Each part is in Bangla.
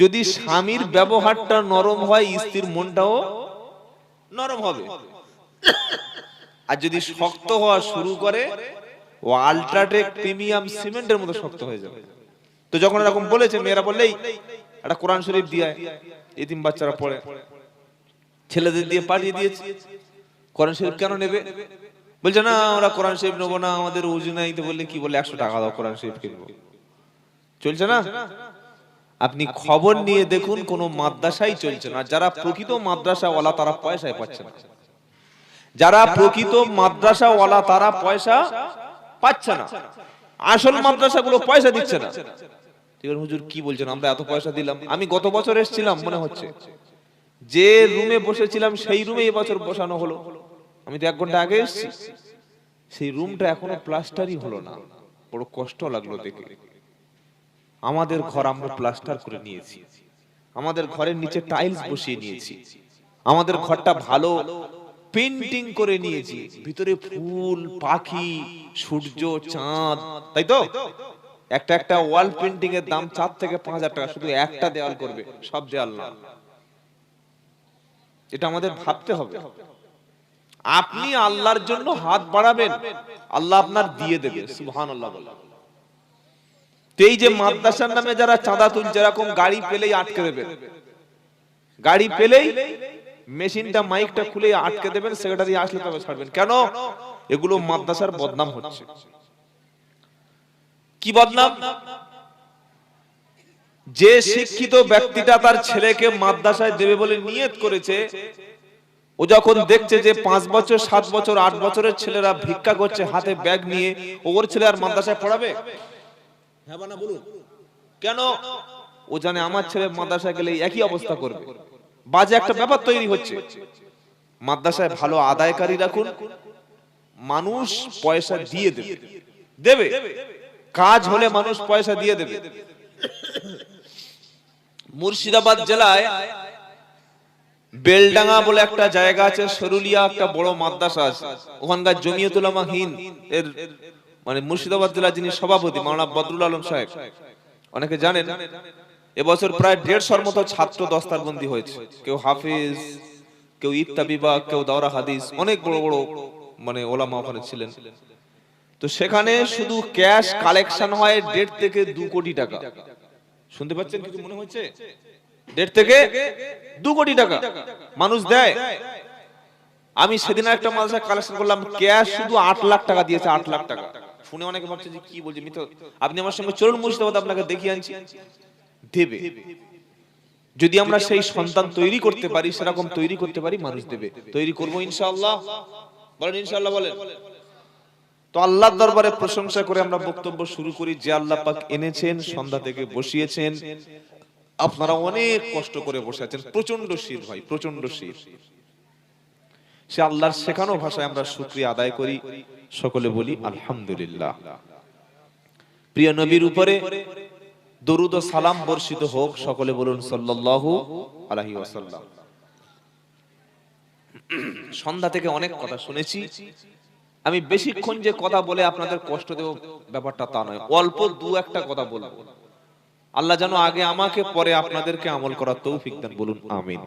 যদি স্বামীর ব্যবহারটা নরম হয় স্ত্রীর মনটাও নরম হবে। আর যদি শক্ত হওয়া শুরু করে ও আল্ট্রাটেক প্রিমিয়াম সিমেন্টের মতো শক্ত হয়ে যাবে। তো যখন এরকম বলেছে মেয়েরা বললেই একটা কোরআন শরীফ দিয়ে এতিম বাচ্চারা পড়ে। ছেলেদের দিয়ে পাঠিয়ে দিয়েছে। কোরআন শরীফ কেন নেবে? বলছে না আমরা কোরআন শরীফ নেব না আমাদের উজু নাই। তো বললে কি বলে একশো টাকা দাও কোরআন শরীফ কিনবো। চলছে না? আপনি খবর নিয়ে দেখুন কোন মাদ্রাসাই চলছে না যারা প্রকৃত মাদ্রাসাওয়ালা তারা পয়সায় পাচ্ছে না। যারা প্রকৃত মাদ্রাসাওয়ালা তারা পয়সা পাচ্ছে না। আসল মাদ্রাসাগুলো পয়সা দিচ্ছে না। এবার হুজুর কি বলছেন? আমরা এত পয়সা দিলাম। আমি গত বছর এসেছিলাম মনে হচ্ছে। যে রুমে বসেছিলাম সেই রুমে এবছর বসানো হলো। আমি তো এক ঘণ্টা আগে এসেছি। সেই রুমটা এখনও প্লাস্টারই হলো না। বড় কষ্ট লাগল দেখে। আমাদের ঘর আমরা প্লাস্টার করে নিয়েছি। আমাদের ঘরের নিচে টাইলস বসিয়ে নিয়েছি। আমাদের ঘরটা ভালো পেন্টিং করে নিয়েছি। ভিতরে ফুল, পাখি, সূর্য, চাঁদ, তাই তো? একটা একটা ওয়াল পেন্টিং এর দাম চার থেকে পাঁচ হাজার টাকা, শুধু একটা দেওয়াল করবে, সব দেওয়াল না। এটা আমাদের ভাবতে হবে। আপনি আল্লাহর জন্য হাত বাড়াবেন, আল্লাহ আপনার দিয়ে দেবে সুবহান আল্লাহ এই যে মাদ্রাসার নামে যারা চাঁদা তুলছে, এরকম গাড়ি পেলেই আটকে দেবেন গাড়ি পেলেই মেশিনটা, মাইকটা খুলে আটকে দেবেন, সেক্রেটারি আসলে তবে ছাড়বেন। কেন? এগুলো মাদ্রাসার বদনাম হচ্ছে। কি বদনাম? যে শিক্ষিত ব্যক্তিটা তার ছেলেকে মাদ্রাসায় দেবে বলে নিয়ত করেছে, ও যখন দেখছে যে পাঁচ বছর, সাত বছর, আট বছরের ছেলেরা ভিক্ষা করছে, হাতে ব্যাগ নিয়ে ওর ছেলে আর মাদ্রাসায় পড়াবে? হ্যাঁ না বলুন। কেন? ও জানে আমার ছেলে মাদ্রাসায় গেলে একই অবস্থা করবে। বাজে একটা ব্যাপার তৈরি হচ্ছে। মাদ্রাসায় ভালো আদায়কারী রাখুন। মানুষ পয়সা দিয়ে দেবে। দেবে। কাজ হলে মানুষ পয়সা দিয়ে দেবে। মুর্শিদাবাদ জেলায় বেলডাঙ্গা বলে একটা জায়গা আছে সরুলিয়া একটা বড় মাদ্রাসা আছে। ওখানকার জমিয়তুলামা হিন এর মানে মুর্শিদাবাদ জেলার যিনি সভাপতি, মাওলানা বদরুল আলম সাহেব, অনেকে জানেন, এবছর প্রায় দেড়শোর মতো ছাত্র দস্তারবন্দি হয়েছে। কেউ হাফিজ, কেউ ইফতা বিভাগ, কেউ দাওরা হাদিস, অনেক বড় বড় মানে ওলামা ওখানে ছিলেন। তো সেখানে শুধু ক্যাশ কালেকশন হয় দেড় থেকে দু কোটি টাকা। শুনতে পাচ্ছেন কিছু মনে হচ্ছে? দেড় থেকে দু কোটি টাকা মানুষ দেয়। আমি সেদিন একটা মাদ্রাসা কালেকশন করলাম, ক্যাশ শুধু আট লাখ টাকা দিয়েছে, আট লাখ টাকা। শুনে অনেকে ভাবছে যে কি বলছি? মিথ্যা আপনি আমার সঙ্গে চলুন মুর্শিদাবাদ আপনাকে দেখিয়ে আনছি। দেবে। যদি আমরা সেই সন্তান তৈরি করতে পারি, সেরকম তৈরি করতে পারি, মানুষ দেবে। তৈরি করব ইনশাআল্লাহ। বলেন ইনশাআল্লাহ বলেন। তো আল্লাহর দরবারে প্রশংসা করে আমরা বক্তব্য শুরু করি যে আল্লাহ পাক এনেছেন, সন্ধ্যা থেকে বসিয়েছেন। আপনারা অনেক কষ্ট করে বসে আছেন। প্রচণ্ড শীত ভাই প্রচণ্ড শীত সে আল্লাহর শেখানো ভাষায় আমরা শুকরিয়া আদায় করি। সকলে বলি, আলহামদুলিল্লাহ। প্রিয় নবীর উপরে দরুদ ও সালাম বর্ষিত হোক, সকলে বলুন, সাল্লাল্লাহু আলাইহি ওয়াসাল্লাম। সন্ধ্যা থেকে অনেক কথা শুনেছি। আমি বেশিক্ষণ যে কথা বলে আপনাদের কষ্ট দেব ব্যাপারটা তা নয়, অল্প দু একটা কথা বলব। আল্লাহ যেন আগে আমাকে, পরে আপনাদেরকে আমল করার তৌফিক দেন, বলুন, আমিন।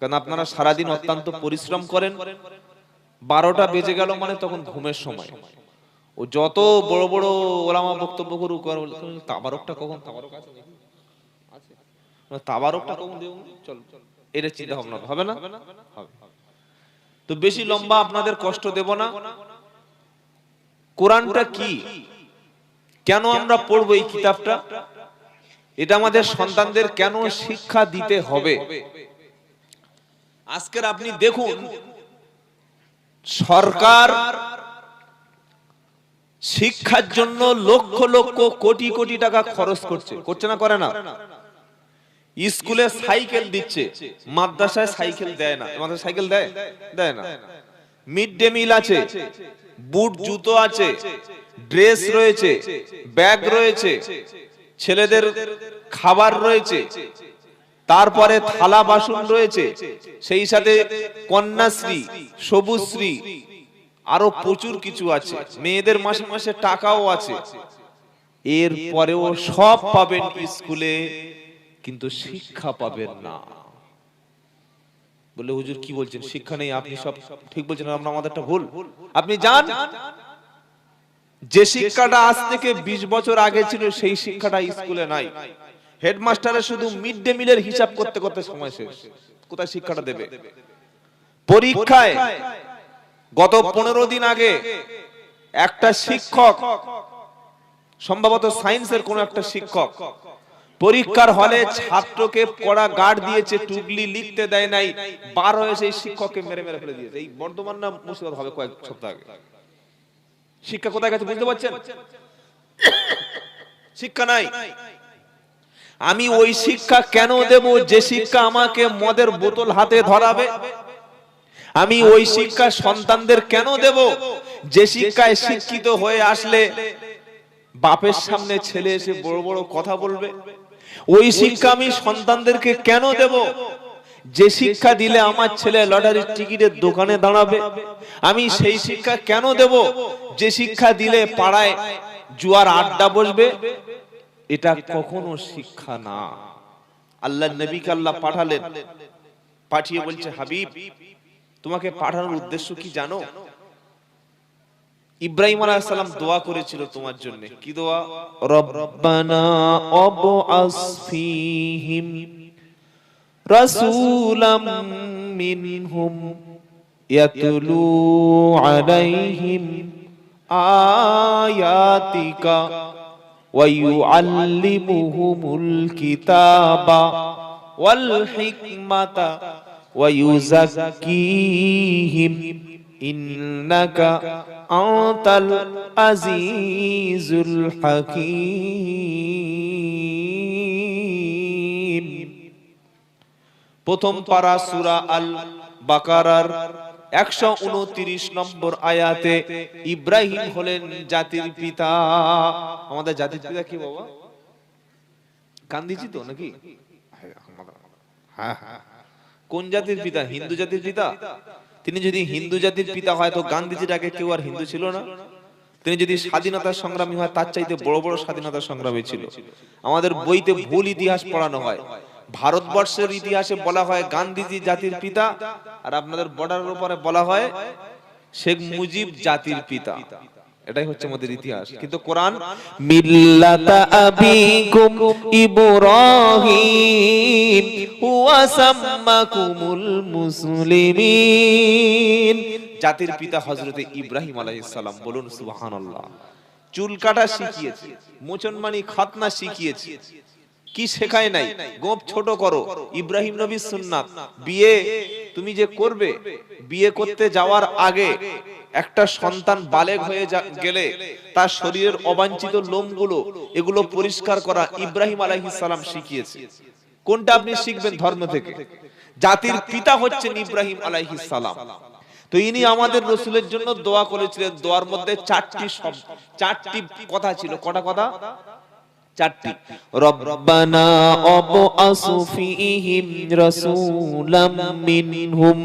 কারণ আপনারা সারাদিন অত্যন্ত পরিশ্রম করেন বারোটা বেজে গেল মানে তখন ঘুমের সময়। ও যত বড় বড় ওলামা বক্তব্য বলুক, তাবারকটা কখন? এটা চিন্তা ভাবনা হবে না? তো বেশি লম্বা আপনাদের কষ্ট দেব না। কোরআনটা কি? কেন আমরা পড়ব এই কিতাবটা? এটা আমাদের সন্তানদের কেন শিক্ষা দিতে হবে? আজকের আপনি দেখুন, সরকার শিক্ষার জন্য লক্ষ লক্ষ কোটি কোটি টাকা খরচ করছে। করছে না, করে না? স্কুলে সাইকেল দিচ্ছে, মাদ্রাসায় সাইকেল দেয় না। মাদ্রাসায় সাইকেল দেয়? দেয় না। মিড ডে মিল আছে, বুট, জুতো আছে, ড্রেস রয়েছে, ব্যাগ রয়েছে, ছেলেদের খাবার রয়েছে তারপরে থালা বাসন রয়েছে, সেই সাথে কন্যাশ্রী সবুজশ্রী আরও প্রচুর কিছু আছে। মেয়েদের মাসে মাসে টাকাও আছে। এর পরেও সব পাবেন স্কুলে, কিন্তু শিক্ষা পাবেন না। বলে হুজুর, কি বলছেন? শিক্ষা নেই, আপনি সব ঠিক বলছেন আমাদেরটা ভুল। আপনি যান। যে শিক্ষাটা আজ থেকে ২০ বছর আগে ছিল, সেই শিক্ষাটা স্কুলে নাই। হেডমাস্টারের শুধু মিড ডে মিলের হিসাব করতে করতে সময় শেষ। কোথায় শিক্ষাটা দেবে? পরীক্ষায় গত পনেরো দিন আগে একটা শিক্ষক, সম্ভবত সায়েন্সের কোন একটা শিক্ষক, পরীক্ষার হলে ছাত্রকে পড়া গার্ড দিয়েছে, টুগলি লিখতে দেয় নাই, বার হয়ে সেই শিক্ষককে মেরে মেরে ফেলে দিয়েছে। এই বর্ধমান না মুর্শিদাবাদ হবে কয়েক সপ্তাহ আগে। শিক্ষা কোথায় গেছে বুঝতে পারছেন? শিক্ষা নাই। আমি ওই শিক্ষা কেন দেব? যে শিক্ষা আমাকে মদের বোতল হাতে ধরাবে? আমি ওই শিক্ষা সন্তানদের কেন দেব? যে শিক্ষায় শিক্ষিত হয়ে আসলে বাপের সামনে ছেলে এসে বড় বড় কথা বলবে? ওই শিক্ষা আমি সন্তানদেরকে কেন দেব? যে শিক্ষা দিলে আমার ছেলে লটারির টিকিটের দোকানে দাঁড়াবে? আমি সেই শিক্ষা কেন দেব? যে শিক্ষা দিলে পাড়ায় জুয়ার আড্ডা বসবে? এটা কখনো শিক্ষা না। আল্লাহ নবীকে আল্লাহ পাঠালেন। পাঠিয়ে বলছে, হাবিব, তোমাকে পাঠানোর উদ্দেশ্য কি জানো? ইব্রাহিম আলাইহিস দোয়া করেছিল তোমার জন্য। কি দোয়া? রব্বানা আবআস ফীহিম রাসূলাম মিনহুম ইয়াতলু আলাইহিম আয়াতিকা ويعلمهم الكتاب والحكمة ويزكيهم إنك أنت العزيز الحكيم প্রথম পারা সূরা আল বাকারার একশো উনত্রিশ নম্বর আয়াতে ইব্রাহিম হলেন জাতির পিতা। আমাদের জাতির পিতা কি বাবা? তো নাকি? হ্যাঁ, হ্যাঁ। কোন জাতির পিতা? হিন্দু জাতির পিতা? তিনি যদি হিন্দু জাতির পিতা হয় তো গান্ধীজির আগে কেউ আর হিন্দু ছিল না। তিনি যদি স্বাধীনতা সংগ্রামী হয় তার চাইতে বড় বড় স্বাধীনতা সংগ্রামী ছিল। আমাদের বইতে ভুল ইতিহাস পড়ানো হয়। ভারতবর্ষের ইতিহাসে বলা হয় গান্ধীজি জাতির পিতা আর আপনাদের বর্ডারের উপরে বলা হয় শেখ মুজিব জাতির পিতা। এটাই হচ্ছে আমাদের ইতিহাস। কিন্তু কোরআন মিল্লাতা আবিকুম ইব্রাহিম সাম্মাকুমুল মুসলিমিন। জাতির পিতা হযরতে ইব্রাহিম আলাইহিস সালাম বলুন সুবহানাল্লাহ। চুল কাটা শিখিয়েছে মোচনমানি খাতনা শিখিয়েছে কি শেখায় নাই? গোপ ছোট করো। ইব্রাহিম নবীর সুন্নাত। বিয়ে তুমি যে করবে, বিয়ে করতে যাওয়ার আগে একটা সন্তান বালেগ হয়ে গেলে তার শরীরের অবাঞ্ছিত লোমগুলো, এগুলো পরিষ্কার করা ইব্রাহিম সালাম শিখিয়েছে। কোনটা আপনি শিখবেন ধর্ম থেকে? জাতির পিতা হচ্ছেন ইব্রাহিম সালাম। তো ইনি আমাদের রসুলের জন্য দোয়া করেছিলেন। দোয়ার মধ্যে চারটি চারটি কথা ছিল। কটা কথা? চারটি। রব্বানা আবআস ফীহিম রাসূলাম মিনহুম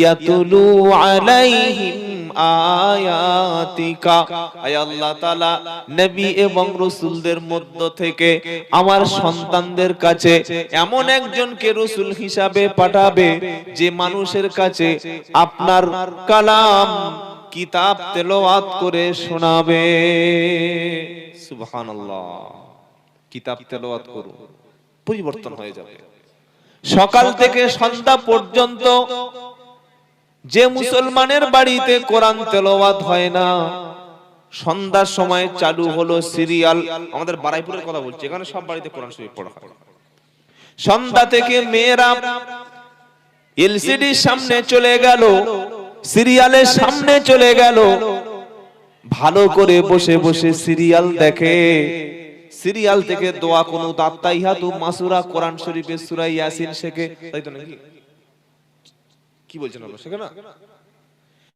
ইয়াতলু আলাইহিম আয়াতিকা। আয় আল্লাহ তাআলা, নবী এবং রাসূলদের মধ্য থেকে আমার সন্তানদের কাছে এমন একজনকে রাসূল হিসাবে পাঠাবে যে মানুষের কাছে আপনার কালাম, কিতাব তেলাওয়াত করে শোনাবে। সুবহানাল্লাহ। কিতাব তেলাওয়াত করুন। পরিবর্তন হয়ে যাবে। সকাল থেকে সন্ধ্যা পর্যন্ত যে মুসলমানের বাড়িতে কোরআন তেলাওয়াত হয় না সন্ধ্যার সময় চালু হলো সিরিয়াল। আমাদের বারাইপুরের কথা বলছি এখানে সব বাড়িতে কোরআন শরীফ পড়া হয়। সন্ধ্যা থেকে মেয়েরা এলসিডির সামনে চলে গেল সিরিয়ালের সামনে চলে গেল। ভালো করে বসে বসে সিরিয়াল দেখে। সিরিয়াল থেকে দোয়া কোন দাত্তাইহাতু মাসুরা কোরআন শরীফের সূরা ইয়াসিন শেখে। তাই তো নাকি? কি বলছেন আপনারা শেখে না?